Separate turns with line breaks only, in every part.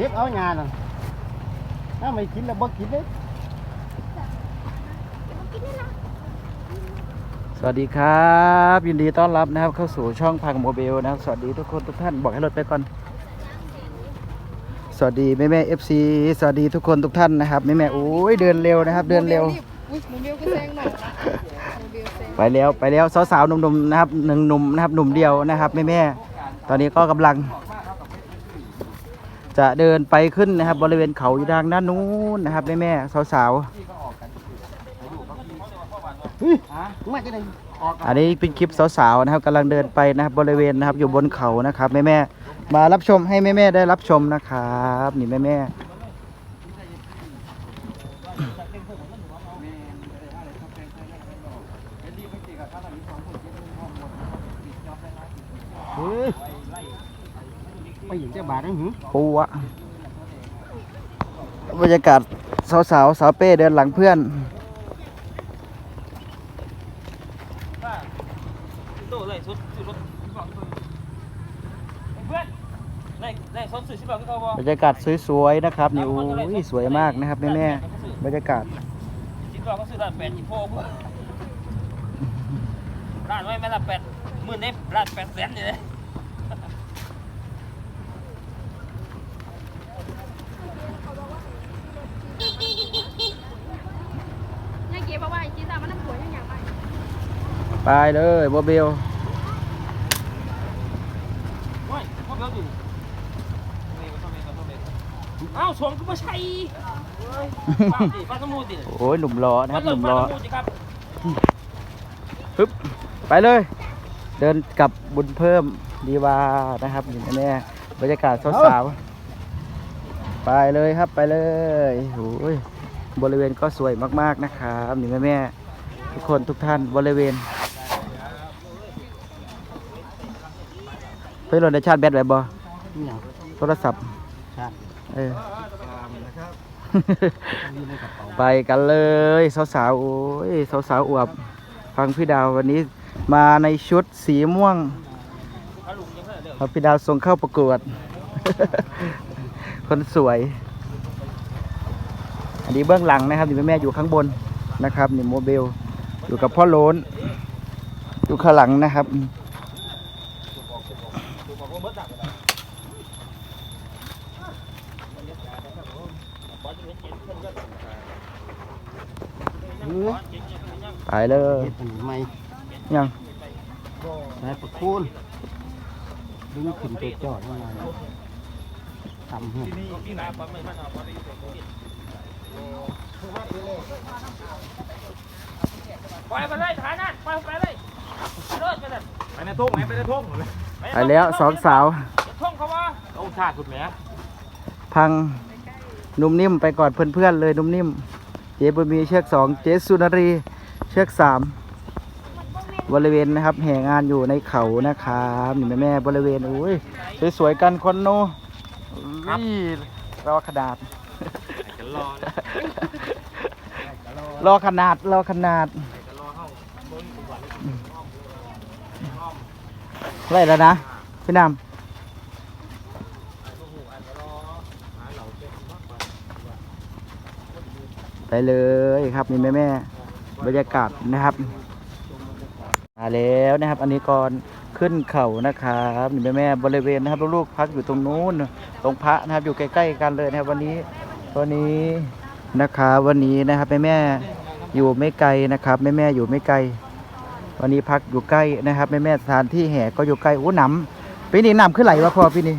เก็บเอางานน่ะถ้าไม่กินแล้วบ่กินเลย
สวัสดีครับ ยินดีต้อนรับนะครับ เข้าสู่ช่องพังโมบิลนะครับ สวัสดีทุกคนทุกท่านบอกให้รถไปก่อน สวัสดีแม่แม่เอฟซีสวัสดีทุกคนทุกท่านนะครับแม่แม่โอ้ยเดินเร็วนะครับ เดินเร็ว
อุ้ยโมเบลก็แซงหน่อยโมเบลแซง
ไปแล้วไปแล้วสาวๆหนุ่มๆนะครับหนึ่งหนุ่มนะครับหนุ่มเดียวนะครับแม่แม่ๆตอนนี้ก็กำลัง จะเดินไปขึ้นนะครับ บริเวณเขาอยู่ทางด้านนู้นนะครับแม่แม่สาว
มาจะได้
ๆอันนี้เป็นคลิปสาวๆนะครับกำลังเดินไปนะครับบริเวณนะครับอยู่บนเขานะครับแม่แม่มารับชมให้แม่แม่ได้รับชมนะครับนี่แม่แม่
เฮ้ย ไปหญิงจะบาดนะหึ
ปูอะบรรยากาศสาวสาวๆสาวเป้เดินหลังเพื่อน
โตไล่สุดสุดรถเพื่อนไล่ไล่สดสุดสิบหกเขาบอก
บรรยากาศสวยๆนะครับนี่โอ้ยสวยมากนะครับแม่แม่ๆบรรยากาศ
สิบหกเขาซื้อร้านแปดยี่โพกร้านไว้ไม่ละแปดหมื่นเน็บร้านแปดแสนเลย
ยังเก็บเอาไว้จีตามันน้ำหัวยังอย่างไร
ไปเลยโมบิล
โอ้ยพวกเราอยู่อ้าวสวมก็ไม่ใช่ป้าดิป้าสมุดดิ
โอ้ยหนุ่มล้อนะครับหนุ่มล้อ
ป้าสมุดดิครับ
ปึ๊บไปเลย เดินกลับบุญเพิ่มดีวานะครับนี่แม่ๆบรรยากาศสาวๆไปเลยครับไปเลยโอ้ย บริเวณก็สวยมากๆนะครับนี่แม่ๆทุกคนทุกท่านบริเวณเฮ้ยเราได้ชาร์จแบตไว้บ่
นี่หยัง
โทรศัพท์
ชาติ
เออ
นะครับมีในกระเป๋า
ไปกันเลยสาวๆโอ้ยสาวๆอวบฟังพี่ดาววันนี้มาในชุดสีม่วง
ถ้าลุงยังเท่าเดิม
พอพี่ดาวส่งเข้าประกวด คนสวย อันนี้เบื้องหลังนะครับนี่แม่ๆอยู่ข้างบนนะครับนี่โมเบลอยู่กับพ่อโลนอยู่ข้างหลังนะครับ
เฮ้ย
ไปเลย
เฮ็ดอันนี้ใหม่
ยัง
ใส่ประโคนดึงขึ้นตัวจอดมาเนี่ยทำให้
ไปไปเลยฐานนั่นไปไปเลยเลิศไปเลย
ไปในทุ่งไหมไปในทุ่งเลย
ไปแล้วสองสาว
ท่องเขาว่า
เอาชาติสุดแหม
พังนุ่มนิ่มไปก่อนเพื่อนๆเลยนุ่มนิ่ม เจ๊บุญมีเชือกสองเจ๊สุนารีเชือกสามบริเวณนะครับ แห่งานอยู่ในเขานะครับนี่แม่แม่ๆบริเวณอุ้ยสวยๆกันคนโนนี่รอขนาด
กันรอนะ
รอขนาดรอขนาดไรแล้วนะพี่นำไปเลยครับนี่แม่แม่ๆบรรยากาศนะครับมาแล้วนะครับ อันนี้ก่อนขึ้นเขานะครับนี่แม่แม่ๆบริเวณนะครับลูกๆพักอยู่ตรงนู้นตรงพระนะครับอยู่ใกล้ ๆ กันเลยนะครับวันนี้ วันนี้นะครับวันนี้นะครับแม่แม่ๆอยู่ไม่ไกลนะครับแม่แม่ๆอยู่ไม่ไกล วันนี้พักอยู่ใกล้นะครับแม่แม่ๆสถานที่แห่ก็อยู่ใกล้โอ้น้ำปีนี้น้ำขึ้นไหลวะพ่อปีนี้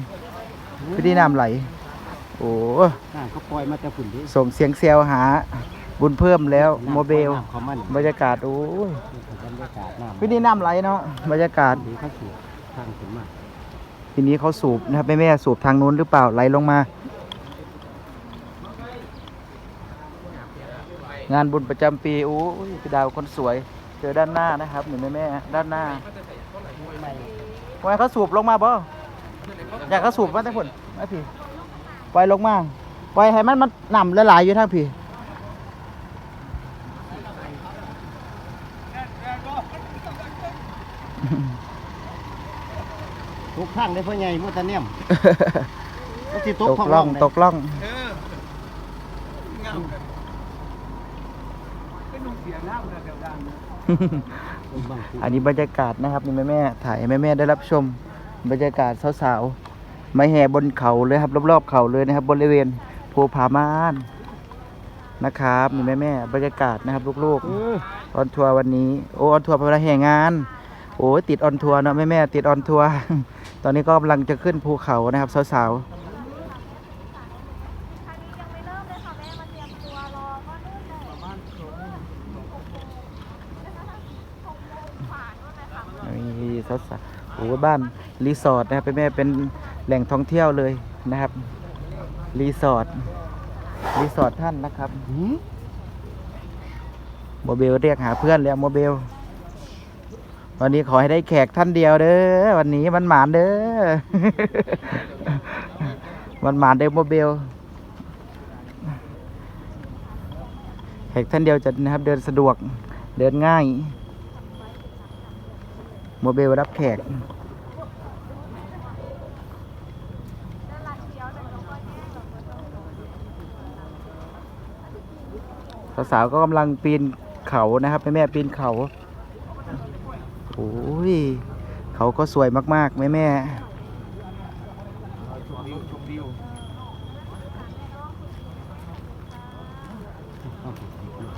ปีนี้น้ำไหล โอ้
น้ำเขาปล่อยมาแต่ฝุ่นดิ
ส่งเสียงเซลหา บุญเพิ่มแล้วโมเบล
น้ำเขามัน
บรรยากาศโอ้ย
บรรยากาศน้ำ
ปีนี้น้ำไหลเนาะบรรยากาศ
ดีเขาสูบทางขึ้นมา
ปีนี้เขาสูบนะครับแม่แม่ๆสูบทางนู้นหรือเปล่าไหลลงมา งานบุญประจำปีโอ้ยพี่ดาวคนสวย เจอด้านหน้านะครับหนึ่งแม่แม่ๆด้านหน้าว่าเขาสูบลงมาบ่อยากเขาสูบมาแต่ผลมาพี่ปล่อยลงมาปล่อยให้มันมันนำละลายอยู่ทางพี่
ทุกข้างได้พ่อใหญ่มุตะเนียมมันสิต
ต
ก
ก
ท้อง
ล่อง
เลย
ตกล่องอั อันนี้บรรยากาศนะครับนี่แม่แม่ถ่ายแม่แม่ได้รับชมบรรยากาศสาวๆไม่แห่บนเขาเลยครับ รอบๆเขาเลยนะครับ บริเวณภูผาม่านนะครับนี่แม่แม่บรรยากาศนะครับลูกๆออนทัวร์วันนี้โอ้ออนทัวร์พระแห่งาน โอ้ติดออนทัวร์เนาะแม่แม่ติดออนทัวร์ตอนนี้ก็กำลังจะขึ้นภูเขานะครับสาวๆ นี่สดๆโอ้บ้านรีสอร์ทนะครับเป็นแม่เป็นแหล่งท่องเที่ยวเลยนะครับรีสอร์ทรีสอร์ทท่านนะครับ
หืม
โมเบลเรียกหาเพื่อนแล้วโมเบลวันนี้ขอให้ได้แขกท่านเดียวเด้อวันนี้มันหมานเด้อมันหมานเด้อโมเบลแขกท่านเดียวจะนะครับเดินสะดวกเดินง่าย โมเบลรับแขกสาวๆก็กำลังปีนเขานะครับแม่แม่ๆปีนเขาโอ้ยเขาก็สวยมากๆแม่แม่ๆ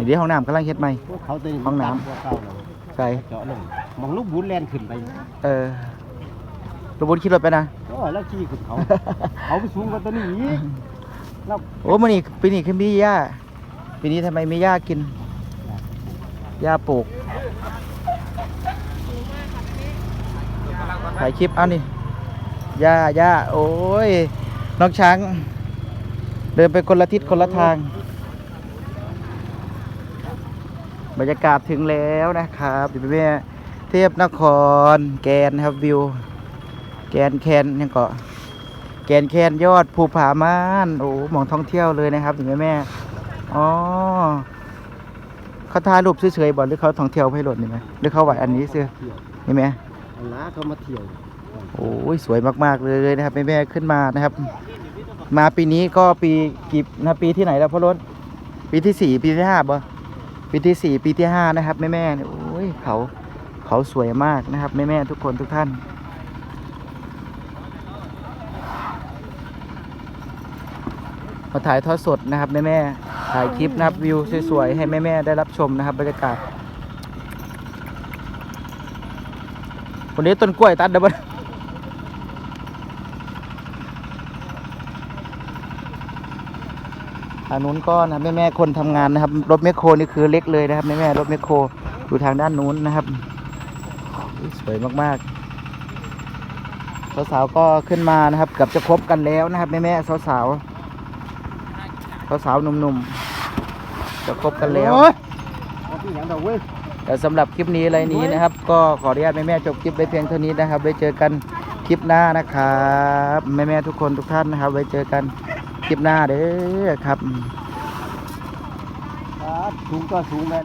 เดี๋ยวห้องน้ำกำลังเฮ็ดใหม่
พวกเขาเดิน
ห้องน้ำ
ตามพวกเขาเรา
ใส่
เจาะลง มองลูกบุญแลนขึ้นไป
เออระบุนขี่รถไปนะ
โอ้ยแล้วขี่ขึ้นเขา เขาไปสูงกว่าตัวนี้อีกแล้ว
โอ้มันนี่ปีนี้คือมีหญ้าปีนี้ทำไมมีหญ้ากินหญ้าปลูกถ่ายคลิปเอานี่หญ้าหญ้าโอ้ยน้องช้าง เดินไปคนละทิศคนละทาง บรรยากาศถึงแล้วนะครับพี่แม่ เทพนคร แกนครับวิว แกนแคนยังเกาะแกนแคนยอดภูผาม่านโอ้หมองท่องเที่ยวเลยนะครับถึงแม่แม่อ๋อเขาถ่ายรูปเฉยๆบอกหรือเขาท่องเที่ยวให้หลดนี่ไหมหรือเขาไหวอันนี้เสื้อ
เที่ยว
นี่ไหม
เอาล้าเขามาเที่ยว
โอ้ยสวยมากๆเลยนะครับแม่แม่ขึ้นมานะครับ มาปีนี้ก็ปีกี่นะปีที่ไหนแล้วพ่อรถปีที่สี่ปีที่ห้าบ่ปีที่สี่ปีที่ห้านะครับแม่แม่เนี่ยโอ้ยเขา เขาสวยมากนะครับ แม่แม่ทุกคนทุกท่าน มาถ่ายทอดสดนะครับ แม่แม่ๆถ่ายคลิปนะครับวิวสวย ๆ ให้แม่แม่ ๆ ได้รับชมนะครับบรรยากาศวันนี้ต้นกล้วยตัดเดี๋ยวบ่ทางนู้นก็นะแม่แม่ๆคนทำงานนะครับ รถแมคโครนี่คือเล็กเลยนะครับแม่แม่ๆรถแมคโครอยู่ทางด้านนู้นนะครับ สวยมากๆ สาวๆก็ขึ้นมานะครับเกือบจะครบกันแล้วนะครับแม่แม่ๆสาวๆสาวๆหนุ่มๆ จะคบกันแล้ว
โอ้ยเอาที่หยังดอกเว้ย
แต่สำหรับคลิปนี้อะไรนี้นะครับ ก็ขออนุญาตแม่ๆจบคลิปไว้เพียงเท่านี้นะครับ ไว้เจอกันคลิปหน้านะครับแม่ๆทุกคนทุกท่านนะครับ ไว้เจอกันคลิปหน้าเด้อครับ
ครับสูงก็สูงแม่